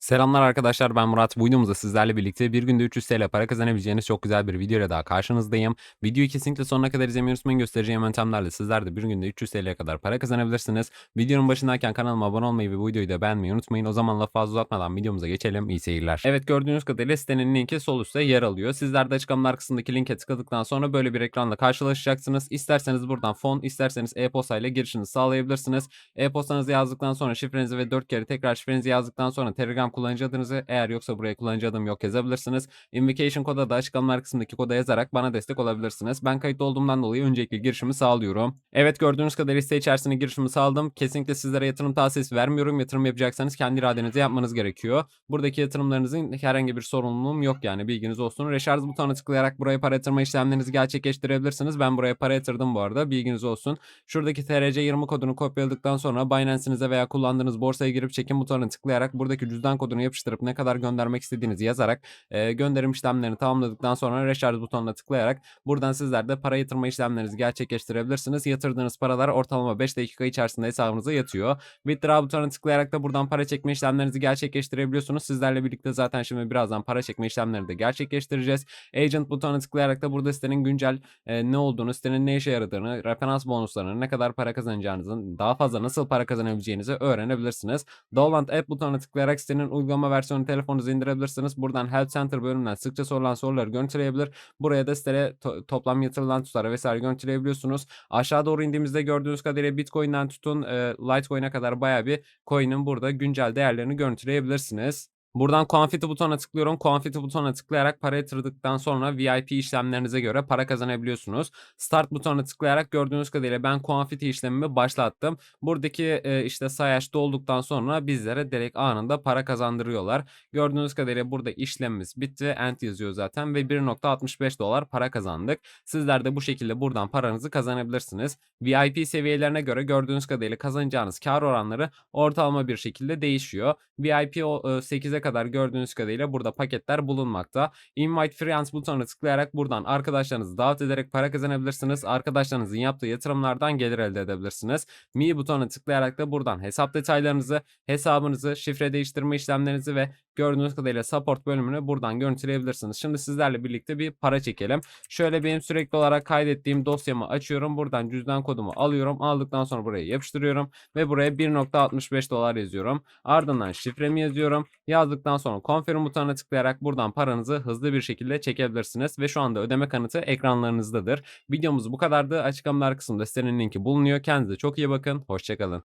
Selamlar arkadaşlar ben Murat. Bu videomuzda sizlerle birlikte bir günde 300 TL para kazanabileceğiniz çok güzel bir video daha karşınızdayım. Videoyu kesinlikle sonuna kadar izlemeyi unutmayın. Göstereceğim yöntemlerle sizler de bir günde 300 TL'ye kadar para kazanabilirsiniz. Videonun başındayken kanalıma abone olmayı ve bu videoyu da beğenmeyi unutmayın. O zaman lafı fazla uzatmadan videomuza geçelim. İyi seyirler. Evet gördüğünüz kadarıyla sitenin linki sol üstte yer alıyor. Sizler de açıklamalar kısmındaki linke tıkladıktan sonra böyle bir ekranla karşılaşacaksınız. İsterseniz buradan fon, isterseniz e-posta ile girişinizi sağlayabilirsiniz. E-postanızı yazdıktan sonra şifrenizi ve 4 kere tekrar şifrenizi yazdıktan sonra Telegram kullanıcı adınızı eğer yoksa buraya kullanıcı adım yok yazabilirsiniz. Invocation koda da açıklamalar kısmındaki koda yazarak bana destek olabilirsiniz. Ben kayıtlı olduğumdan dolayı öncelikli girişimi sağlıyorum. Evet gördüğünüz kadarıyla site içerisinde girişimi sağladım. Kesinlikle sizlere yatırım tavsiyesi vermiyorum. Yatırım yapacaksanız kendi iradenizle yapmanız gerekiyor. Buradaki yatırımlarınızın herhangi bir sorumluluğum yok yani bilginiz olsun. Reşarj butonuna tıklayarak buraya para yatırma işlemlerinizi gerçekleştirebilirsiniz. Ben buraya para yatırdım bu arada bilginiz olsun. Şuradaki TRC20 kodunu kopyaladıktan sonra Binance'inize veya kullandığınız borsaya girip çekim butonuna tıklayarak buradaki cüzdan kodunu yapıştırıp ne kadar göndermek istediğinizi yazarak e, gönderim işlemlerini tamamladıktan sonra Reşarj butonuna tıklayarak buradan sizler de para yatırma işlemlerinizi gerçekleştirebilirsiniz. Yatırdığınız paralar ortalama 5 dakika içerisinde hesabınıza yatıyor. Withdraw butonuna tıklayarak da buradan para çekme işlemlerinizi gerçekleştirebiliyorsunuz. Sizlerle birlikte zaten şimdi birazdan para çekme işlemlerini de gerçekleştireceğiz. Agent butonuna tıklayarak da burada sitenin güncel e, ne olduğunu, sitenin ne işe yaradığını, referans bonuslarını, ne kadar para kazanacağınızın, daha fazla nasıl para kazanabileceğinizi öğrenebilirsiniz. Dolant App butonuna tıklayarak sitenin uygulama versiyonu telefonunuza indirebilirsiniz. Buradan Help Center bölümünden sıkça sorulan soruları görüntüleyebilir. Buraya da siteye to- toplam yatırılan tutarı vesaire görüntüleyebiliyorsunuz. Aşağı doğru indiğimizde gördüğünüz kadarıyla Bitcoin'den tutun e, Litecoin'e kadar bayağı bir coin'in burada güncel değerlerini görüntüleyebilirsiniz. Buradan Confiti butonuna tıklıyorum. Confiti butonuna tıklayarak para yatırdıktan sonra VIP işlemlerinize göre para kazanabiliyorsunuz. Start butonuna tıklayarak gördüğünüz kadarıyla ben Confiti işlemimi başlattım. Buradaki e, işte sayaç dolduktan sonra bizlere direkt anında para kazandırıyorlar. Gördüğünüz kadarıyla burada işlemimiz bitti. End yazıyor zaten ve 1.65 dolar para kazandık. Sizler de bu şekilde buradan paranızı kazanabilirsiniz. VIP seviyelerine göre gördüğünüz kadarıyla kazanacağınız kar oranları ortalama bir şekilde değişiyor. VIP 8'e saate kadar gördüğünüz kadarıyla burada paketler bulunmakta. Invite Friends butonuna tıklayarak buradan arkadaşlarınızı davet ederek para kazanabilirsiniz. Arkadaşlarınızın yaptığı yatırımlardan gelir elde edebilirsiniz. Mi butonuna tıklayarak da buradan hesap detaylarınızı, hesabınızı, şifre değiştirme işlemlerinizi ve gördüğünüz kadarıyla support bölümünü buradan görüntüleyebilirsiniz. Şimdi sizlerle birlikte bir para çekelim. Şöyle benim sürekli olarak kaydettiğim dosyamı açıyorum. Buradan cüzdan kodumu alıyorum. Aldıktan sonra buraya yapıştırıyorum ve buraya 1.65 dolar yazıyorum. Ardından şifremi yazıyorum. Yaz Yazdıktan sonra confirm butonuna tıklayarak buradan paranızı hızlı bir şekilde çekebilirsiniz ve şu anda ödeme kanıtı ekranlarınızdadır. Videomuz bu kadardı. Açıklamalar kısmında sitenin linki bulunuyor. Kendinize çok iyi bakın. Hoşçakalın.